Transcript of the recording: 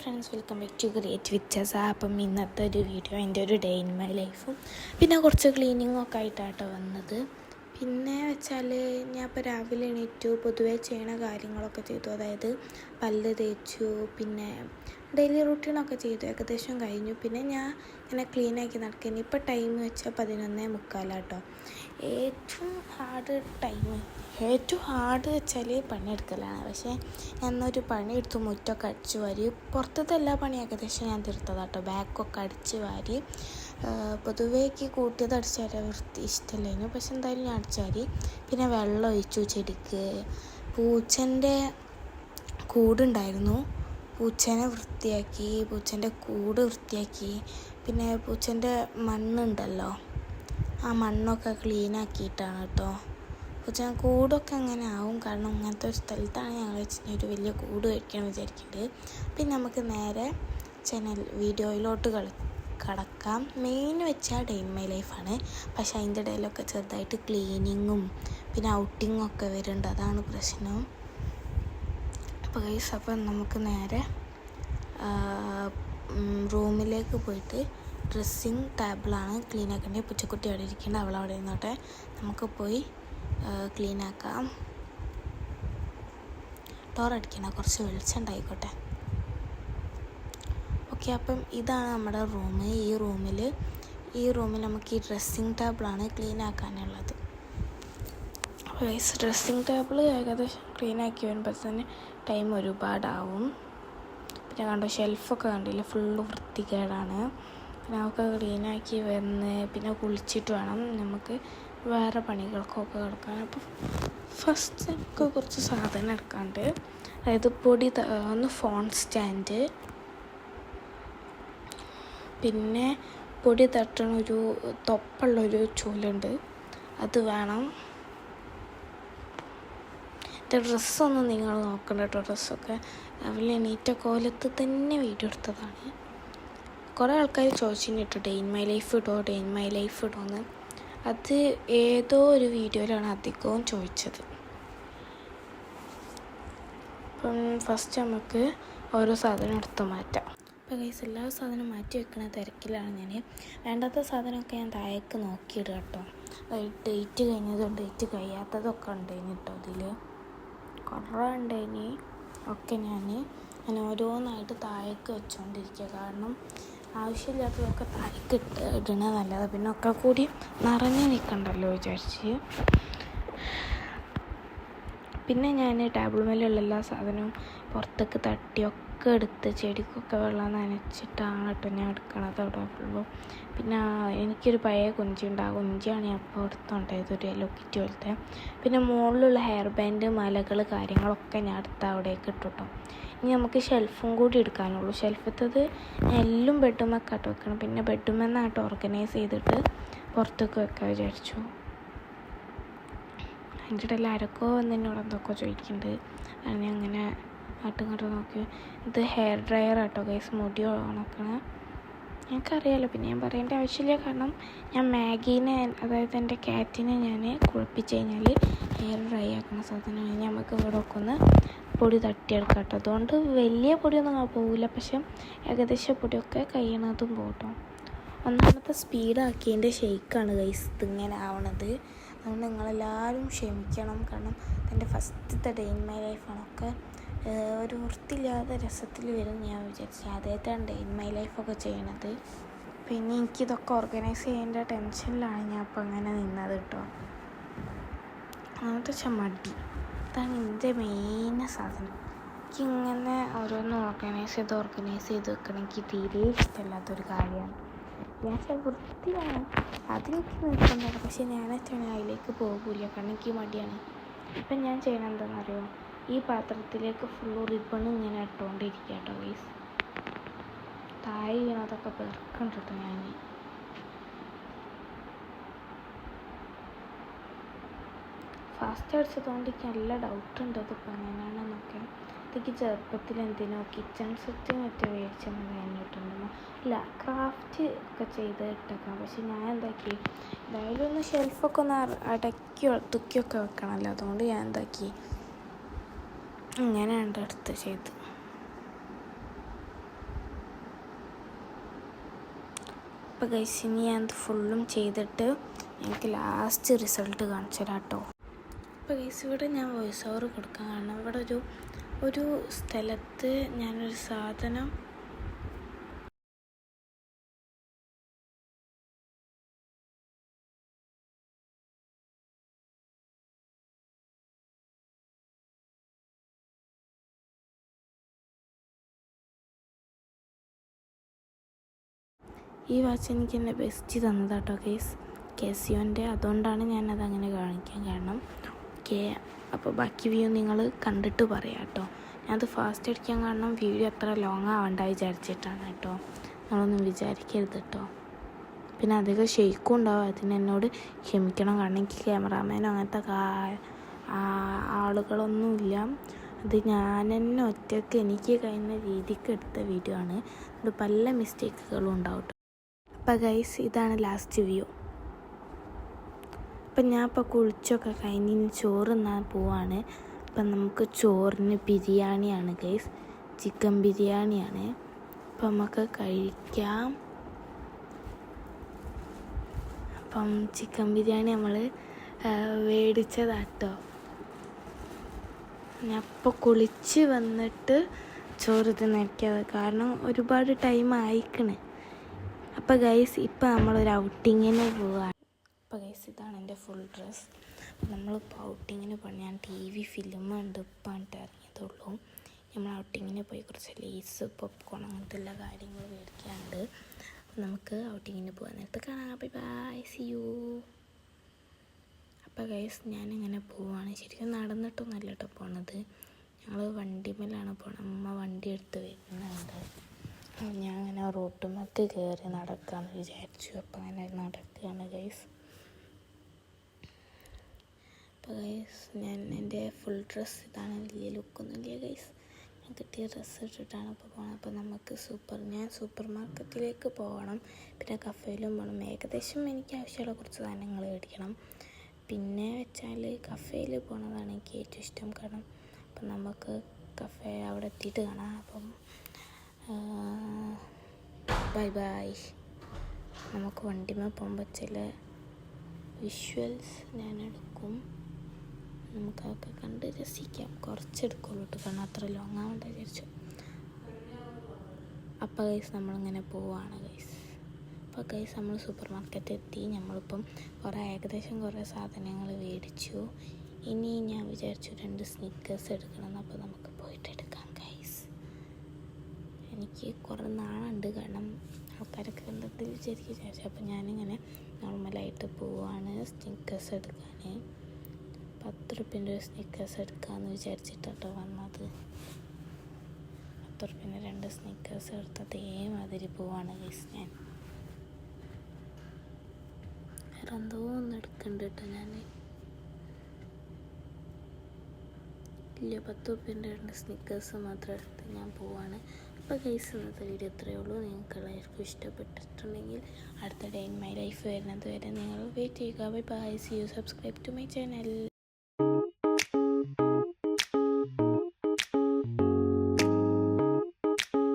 Friends welcome back to create witches അപ്പം ഇന്നത്തെ ഒരു വീഡിയോ എന്റെ ഒരു ഡേ ഇൻ മൈ ലൈഫും പിന്നെ കുറച്ച് ക്ലീനിങ്ങൊക്കെ ആയിട്ടാട്ടോ വന്നത്. പിന്നെ വെച്ചാൽ ഞാൻ ഇപ്പോൾ രാവിലെ എണീറ്റു പൊതുവെ ചെയ്യണ കാര്യങ്ങളൊക്കെ ചെയ്തു. അതായത് പല്ല് തേച്ചു പിന്നെ ഡെയിലി റൂട്ടീനൊക്കെ ചെയ്തു. ഏകദേശം കഴിഞ്ഞു. പിന്നെ ഞാൻ ഇങ്ങനെ ക്ലീനാക്കി നടക്കുന്നു ഇപ്പോൾ ടൈം വെച്ചാൽ പതിനൊന്നേ മുക്കാലാട്ടോ. ഏറ്റവും ഹാർഡ് ടൈം ഏറ്റവും ഹാർഡ് വെച്ചാൽ പണിയെടുക്കലാണ്. പക്ഷേ പണി പണിയെടുത്തു മുറ്റമൊക്കെ അടിച്ചു വാരി. പുറത്തത്തെ എല്ലാ പണിയും ഏകദേശം ഞാൻ തീർത്തതാട്ടോ. ബാക്കൊക്കെ അടിച്ച് വാരി. പൊതുവേക്ക് കൂട്ടിയത് അടിച്ചാൽ വൃത്തി ഇഷ്ടമല്ലായിരുന്നു. പക്ഷെ എന്തായാലും ഞാൻ അടിച്ചാൽ പിന്നെ വെള്ളം ഒഴിച്ചു ചെടിക്ക്. പൂച്ചന്റെ കൂടുണ്ടായിരുന്നു. പൂച്ചേനെ വൃത്തിയാക്കി പൂച്ചന്റെ കൂട് വൃത്തിയാക്കി. പിന്നെ പൂച്ചന്റെ മണ്ണുണ്ടല്ലോ. ആ മണ്ണൊക്കെ ക്ലീൻ ആക്കിയിട്ടാണ് കേട്ടോ. പൂച്ച കൂടൊക്കെ അങ്ങനെ ആവും. കാരണം ഇങ്ങനത്തെ ഒരു സ്ഥലത്താണ് ഞങ്ങൾ വെച്ചിട്ട് ഒരു വലിയ കൂട് കഴിക്കണം വിചാരിക്കുന്നത് പിന്നെ നമുക്ക് നേരെ ചാനൽ വീഡിയോയിലോട്ട് കളി കടക്കാം. മെയിൻ വെച്ചാൽ ഡേ മൈ ലൈഫാണ് പക്ഷേ അതിന്റെ ഇടയിലൊക്കെ ചെറുതായിട്ട് ക്ലീനിങ്ങും പിന്നെ ഔട്ടിങ്ങും ഒക്കെ വരുന്നുണ്ട്. അതാണ് പ്രശ്നം. അപ്പോൾ ഗൈസ് അപ്പം നമുക്ക് നേരെ റൂമിലേക്ക് പോയിട്ട് ഡ്രസ്സിങ് ടേബിളാണ് ക്ലീൻ ആക്കേണ്ടത്. പുച്ചക്കുട്ടി അവിടെ ഇരിക്കേണ്ടത് അവൾ അവിടെ ഇരുന്നോട്ടെ നമുക്ക് പോയി ക്ലീൻ ആക്കാം. ഡോർ അടിക്കണം? കുറച്ച് വെളിച്ചം ഉണ്ടായിക്കോട്ടെ. ഓക്കെ അപ്പം ഇതാണ് നമ്മുടെ റൂം. ഈ റൂമിൽ ഈ റൂമിൽ നമുക്ക് ഈ ഡ്രസ്സിങ് ടേബിളാണ് ക്ലീൻ ആക്കാനുള്ളത്. വൈസ് ഡ്രസ്സിങ് ടേബിൾ ഏകദേശം ക്ലീൻ ആക്കി വരുമ്പോൾ തന്നെ ടൈം ഒരുപാടാവും. പിന്നെ കണ്ടോ ഷെൽഫൊക്കെ കണ്ടില്ല ഫുള്ള് വൃത്തികേടാണ്. പിന്നെ നമുക്ക് ക്ലീനാക്കി വന്ന് പിന്നെ കുളിച്ചിട്ട് വേണം നമുക്ക് വേറെ പണികൾക്കൊക്കെ കിടക്കാൻ. അപ്പം ഫസ്റ്റ് നമുക്ക് കുറച്ച് സാധനം എടുക്കാണ്ട് അതായത് പൊടി ഒന്ന് ഫോൺ സ്റ്റാൻഡ് പിന്നെ പൊടി തട്ടണ ഒരു തൊപ്പുള്ളൊരു ചൂലുണ്ട്. അത് വേണം. എന്റെ ഡ്രസ്സൊന്നും നിങ്ങൾ നോക്കണ്ട കേട്ടോ ഡ്രസ്സൊക്കെ. രാവിലെ എണീറ്റ കോലത്ത് തന്നെ വീഡിയോ എടുത്തതാണ്. കുറേ ആൾക്കാർ ചോദിച്ചിട്ടുണ്ട് കേട്ടോ ഡേ ഇൻ മൈ ലൈഫ് ഇടോ ഡേ ഇൻ മൈ ലൈഫ് ഇടോന്ന്. അത് ഏതോ ഒരു വീഡിയോയിലാണ് അധികവും ചോദിച്ചത്. അപ്പം ഫസ്റ്റ് നമുക്ക് ഓരോ സാധനം എടുത്ത് മാറ്റാം. അപ്പോൾ ഗൈസ് എല്ലാ സാധനവും മാറ്റി വെക്കണ തിരക്കിലാണ് ഞാൻ വേണ്ടാത്ത സാധനമൊക്കെ ഞാൻ താഴേക്ക് നോക്കിയിടുക കേട്ടോ. ഡേറ്റ് കഴിഞ്ഞതും ഡേറ്റ് കഴിയാത്തതൊക്കെ ഉണ്ടായിന് കേട്ടോ അതിൽ കുറേ ഉണ്ടായിന് ഒക്കെ ഞാൻ ഞാൻ ഓരോന്നായിട്ട് താഴേക്ക് വെച്ചുകൊണ്ടിരിക്കുക കാരണം ആവശ്യമില്ലാത്തതൊക്കെ താഴേക്ക് ഇട്ട് ഇടണ നല്ലത്. പിന്നെ ഒക്കെ കൂടി നിറഞ്ഞു നിൽക്കണ്ടല്ലോ വിചാരിച്ച്. പിന്നെ ഞാൻ ടേബിൾ മേലുള്ള എല്ലാ സാധനവും പുറത്തേക്ക് തട്ടിയൊക്കെ എടുത്ത് ചെടിക്കൊക്കെ വെള്ളം നനച്ചിട്ടാണ് കേട്ടോ ഞാൻ എടുക്കണത് അവിടെ ഫുള്ളും പിന്നെ എനിക്കൊരു പഴയ കുഞ്ചിയുണ്ട് ആ കുഞ്ചിയാണ് ഞാൻ അപ്പോൾ എടുത്തുണ്ടായത് ഒരു യെല്ലോ പോലത്തെ. പിന്നെ മുകളിലുള്ള ഹെയർ ബാൻഡ് മലകൾ കാര്യങ്ങളൊക്കെ ഞാൻ എടുത്ത് അവിടേക്ക് ഇട്ടു കേട്ടോ. ഇനി നമുക്ക് ഷെൽഫും കൂടി എടുക്കാനുള്ളൂ. ഷെൽഫത്തത് എല്ലാം ബെഡ്റൂമൊക്കെ ആയിട്ട് വെക്കണം. പിന്നെ ബെഡുമെന്നായിട്ട് ഓർഗനൈസ് ചെയ്തിട്ട് പുറത്തേക്ക് വെക്കാൻ വിചാരിച്ചു. അതിന്റെ ഇടയിൽ ആരൊക്കെ വന്ന് എന്നോട് എന്തൊക്കെ ചോദിക്കുന്നുണ്ട്. അങ്ങനെ അങ്ങനെ അങ്ങോട്ടും ഇങ്ങോട്ടും നോക്കി. ഇത് ഹെയർ ഡ്രയർ ആട്ടോ ഗൈസ് മുടി ഉണക്കണ. എനിക്കറിയാലോ പിന്നെ ഞാൻ പറയേണ്ട ആവശ്യമില്ല. കാരണം ഞാൻ മാഗീനെ അതായത് എന്റെ കാറ്റിനെ ഞാൻ കുളിപ്പിച്ച് കഴിഞ്ഞാൽ ഹെയർ ഡ്രൈ ആക്കുന്ന സാധനമാണ് നമുക്ക് ഇവിടെ ഒക്കെ ഒന്ന് പൊടി തട്ടിയെടുക്കാം കേട്ടോ. അതുകൊണ്ട് വലിയ പൊടിയൊന്നും പോകില്ല പക്ഷെ ഏകദേശം പൊടിയൊക്കെ കഴിയണതും പോകട്ടോ ഒന്നാമത്തെ സ്പീഡാക്കിയതിന്റെ ഷെയ്ക്കാണ് ഗൈസ് ഇതിങ്ങനെ ആവണത്. അതുകൊണ്ട് നിങ്ങളെല്ലാവരും ക്ഷമിക്കണം. കാരണം എന്റെ ഫസ്റ്റത്തെ ഡേ ഇൻ മൈ ലൈഫാണൊക്കെ ഒരു വൃത്തിയില്ലാതെ രസത്തിൽ വരും ഞാൻ വിചാരിച്ചു. ആദ്യമായിട്ടാണ് ഡേ ഇൻ മൈ ലൈഫൊക്കെ ചെയ്യണത്. പിന്നെ എനിക്കിതൊക്കെ ഓർഗനൈസ് ചെയ്യേണ്ട ടെൻഷനിലാണ് ഞാൻ അപ്പോൾ അങ്ങനെ നിന്നത് കേട്ടോ. അങ്ങനത്തെ വെച്ചാൽ മടി. അതാണ് എന്റെ മെയിൻ സാധനം. എനിക്കിങ്ങനെ ഓരോന്ന് ഓർഗനൈസ് ചെയ്ത് ഓർഗനൈസ് ചെയ്ത് വെക്കണമെങ്കിൽ തീരെ ഇഷ്ടമില്ലാത്തൊരു കാര്യമാണ്. ഞാൻ വൃത്തിയാണ് അതിലേക്ക് നിൽക്കുന്നുണ്ട് ഞാൻ അച്ഛൻ അതിലേക്ക് പോകില്ല. കാരണം എനിക്ക് മടിയാണ്. ഇപ്പം ഞാൻ ചെയ്യണത് എന്താണെന്നറിയോ ഈ പാത്രത്തിലേക്ക് ഫുള്ള് റിബൺ ഇങ്ങനെ ഇട്ടുകൊണ്ടിരിക്കുക കേട്ടോ വൈസ് താഴെ വീണതൊക്കെ പെറുക്കണ്ടിട്ടോ ഞാൻ. ഫാസ്റ്റ് അടിച്ചതുകൊണ്ട് എനിക്ക് നല്ല ഡൗട്ട് ഉണ്ട് ഇതിപ്പോൾ എങ്ങനെയാണെന്നൊക്കെ എനിക്ക് ചെറുപ്പത്തിൽ എന്തിനോ കിച്ചൺ സെറ്റും മറ്റോ മേടിച്ചെന്ന് പറഞ്ഞിട്ടുണ്ടെന്ന് അല്ല ക്രാഫ്റ്റ് ഒക്കെ ചെയ്ത് ഇട്ടേക്കാം. പക്ഷെ ഞാൻ എന്താക്കി എന്തായാലും ഒന്ന് ഷെൽഫൊക്കെ ഒന്ന് അടക്കി തൂക്കിയൊക്കെ വെക്കണമല്ലോ. അതുകൊണ്ട് ഞാൻ എന്താക്കി ഇങ്ങനെ ഉണ്ട് അടുത്ത് ചെയ്ത് അപ്പോൾ കഴിച്ചിനി ഇനി ഞാൻ ഫുള്ളും ചെയ്തിട്ട് എനിക്ക് ലാസ്റ്റ് റിസൾട്ട് കാണിച്ചു തരാം കേട്ടോ. അപ്പോൾ ഗൈസ് ഇവിടെ ഞാൻ വോയിസ് ഓവർ കൊടുക്കാൻ കാരണം ഇവിടെ ഒരു ഒരു സ്ഥലത്ത് ഞാനൊരു സാധനം ഈ വാച്ച് എനിക്ക് എന്റെ ബെസ്റ്റ് തന്നതാട്ടോ കേസ്. കെസിയോന്റെ. അതുകൊണ്ടാണ് ഞാനത് അങ്ങനെ കാണിക്കാൻ കാരണം. ഓക്കെ അപ്പോൾ ബാക്കി വ്യൂ നിങ്ങൾ കണ്ടിട്ട് പറയാം കേട്ടോ. ഞാനത് ഫാസ്റ്റ് അടിക്കാൻ കാരണം വീഡിയോ അത്ര ലോങ് ആവണ്ട വിചാരിച്ചിട്ടാണ് കേട്ടോ. നിങ്ങളൊന്നും വിചാരിക്കരുത് കേട്ടോ. പിന്നെ അധികം ഷെയ്ക്കും ഉണ്ടാവും. അതിന് എന്നോട് ക്ഷമിക്കണം. കാരണം എനിക്ക് ക്യാമറാമാനോ അങ്ങനത്തെ ആളുകളൊന്നുമില്ല അത് ഞാൻ തന്നെ ഒറ്റയ്ക്ക് എനിക്ക് കഴിയുന്ന രീതിക്ക് എടുത്ത വീഡിയോ ആണ്. അത് പല മിസ്റ്റേക്കുകളും ഉണ്ടാവും ട്ടോ. അപ്പം ഗൈസ് ഇതാണ് ലാസ്റ്റ് വ്യൂ അപ്പം ഞാൻ ഇപ്പോൾ കുളിച്ചൊക്കെ കഴിഞ്ഞ് ഇനി ചോറ് തിന്നാൻ പോവാണ്. അപ്പം നമുക്ക് ചോറിന് ബിരിയാണിയാണ് ഗൈസ്. ചിക്കൻ ബിരിയാണിയാണ്. അപ്പം നമുക്ക് കഴിക്കാം. അപ്പം ചിക്കൻ ബിരിയാണി നമ്മൾ മേടിച്ചതാട്ടോ ഞാൻ ഇപ്പോൾ കുളിച്ച് വന്നിട്ട് ചോറ് തിന്നിരിക്കാതെ കാരണം ഒരുപാട് ടൈം ആയിക്കണ്. അപ്പോൾ ഗൈസ് ഇപ്പോൾ നമ്മളൊരു ഔട്ടിങ്ങിന് പോവാണ് അപ്പോൾ ഗൈസ് ഇതാണ് എന്റെ ഫുൾ ഡ്രസ്സ് നമ്മൾ ഔട്ടിങ്ങിന് പോകണം ഞാൻ ടി വി ഫിലിം കണ്ട് എന്നിട്ട് ഇറങ്ങിയതുള്ളൂ നമ്മൾ ഔട്ടിങ്ങിന് പോയി കുറച്ച് ലേസ് പോപ്കോൺ അങ്ങനത്തെ എല്ലാ കാര്യങ്ങളും മേടിക്കാറുണ്ട് നമുക്ക് ഔട്ടിങ്ങിന് പോകാൻ നേരത്തെ കാണാം. ബൈ ബൈ സി യു അപ്പോൾ ഗൈസ് ഞാനിങ്ങനെ പോവാണ്. ശരിക്കും നടന്നിട്ടൊന്നല്ല കേട്ടോ പോണത്. ഞങ്ങൾ വണ്ടിമേലാണ് പോണത്. അമ്മ വണ്ടി എടുത്ത് വരുന്നുണ്ട്. ഞാൻ അങ്ങനെ റോട്ടുമൊക്കെ കയറി നടക്കാമെന്ന് വിചാരിച്ചു. അപ്പോൾ അങ്ങനെ നടക്കുകയാണ് ഗൈസ് അപ്പോൾ ഗൈസ് ഞാൻ എന്റെ ഫുൾ ഡ്രസ്സ് ഇതാണ് വലിയ ലുക്കൊന്നുമില്ല ഗൈസ് ഞാൻ കിട്ടിയ ഡ്രസ്സ് ഇട്ടിട്ടാണ് ഇപ്പോൾ പോകണം അപ്പോൾ നമുക്ക് സൂപ്പർ ഞാൻ സൂപ്പർ മാർക്കറ്റിലേക്ക് പോകണം. പിന്നെ കഫേയിലും പോകണം ഏകദേശം എനിക്ക് ആവശ്യമുള്ള കുറച്ച് സാധനങ്ങൾ മേടിക്കണം. പിന്നെ വെച്ചാൽ കഫേയിൽ പോകണതാണ് എനിക്ക് ഏറ്റവും ഇഷ്ടം. കാരണം അപ്പം നമുക്ക് കഫേ അവിടെ എത്തിയിട്ട് കാണാം. അപ്പം ബൈ ബൈ നമുക്ക് വണ്ടിമേ പോകുമ്പോൾ ചില വിഷ്വൽസ് ഞാൻ എടുക്കും. നമുക്ക് അതൊക്കെ കണ്ട് രസിക്കാം. കുറച്ചെടുക്കുള്ളൂ കേട്ടോ. കാരണം അത്ര ലോങ് ആവണ്ട വിചാരിച്ചു. അപ്പോൾ ഗൈസ് നമ്മളിങ്ങനെ പോവാണ് ഗൈസ് അപ്പോൾ ഗൈസ് നമ്മൾ സൂപ്പർ മാർക്കറ്റ് എത്തി. നമ്മളിപ്പം കുറേ ഏകദേശം കുറേ സാധനങ്ങൾ മേടിച്ചു. ഇനി ഞാൻ വിചാരിച്ചു രണ്ട് സ്നിക്കേഴ്സ് എടുക്കണം അപ്പോൾ നമുക്ക് പോയിട്ട് എടുക്കാം ഗൈസ് എനിക്ക് കുറേ നാളുണ്ട്. കാരണം ആൾക്കാരൊക്കെ എന്തെങ്കിലും വിചാരിക്കും. വിചാരിച്ചു അപ്പോൾ ഞാനിങ്ങനെ നോർമലായിട്ട് പോവാണ് സ്നിക്കേഴ്സ് എടുക്കാൻ പത്ത് റുപ്യന്റെ ഒരു സ്നിക്കേഴ്സ് എടുക്കാമെന്ന് വിചാരിച്ചിട്ടോ വന്നത്. പത്ത് റുപ്യന്റെ രണ്ട് സ്നിക്കേഴ്സ് എടുത്ത് അതേമാതിരി പോവാണ് ഗൈസ് ഞാൻ. വേറെ എന്തോ ഒന്ന് എടുക്കണ്ട കേട്ടോ ഞാൻ ഇല്ല പത്ത് റുപ്യന്റെ രണ്ട് സ്നീക്കേഴ്സ് മാത്രം എടുത്ത് ഞാൻ പോവാണ്. അപ്പോൾ ഗൈസ് ഇന്നത്തെ വീഡിയോ ഇത്രയേ ഉള്ളൂ. നിങ്ങൾക്ക് എല്ലാവർക്കും ഇഷ്ടപ്പെട്ടിട്ടുണ്ടെങ്കിൽ അടുത്ത ഡേ ഇൻ മൈ ലൈഫ് വരുന്നത് വരെ നിങ്ങൾ വെയിറ്റ് ചെയ്യുക. Bye bye see you subscribe to my channel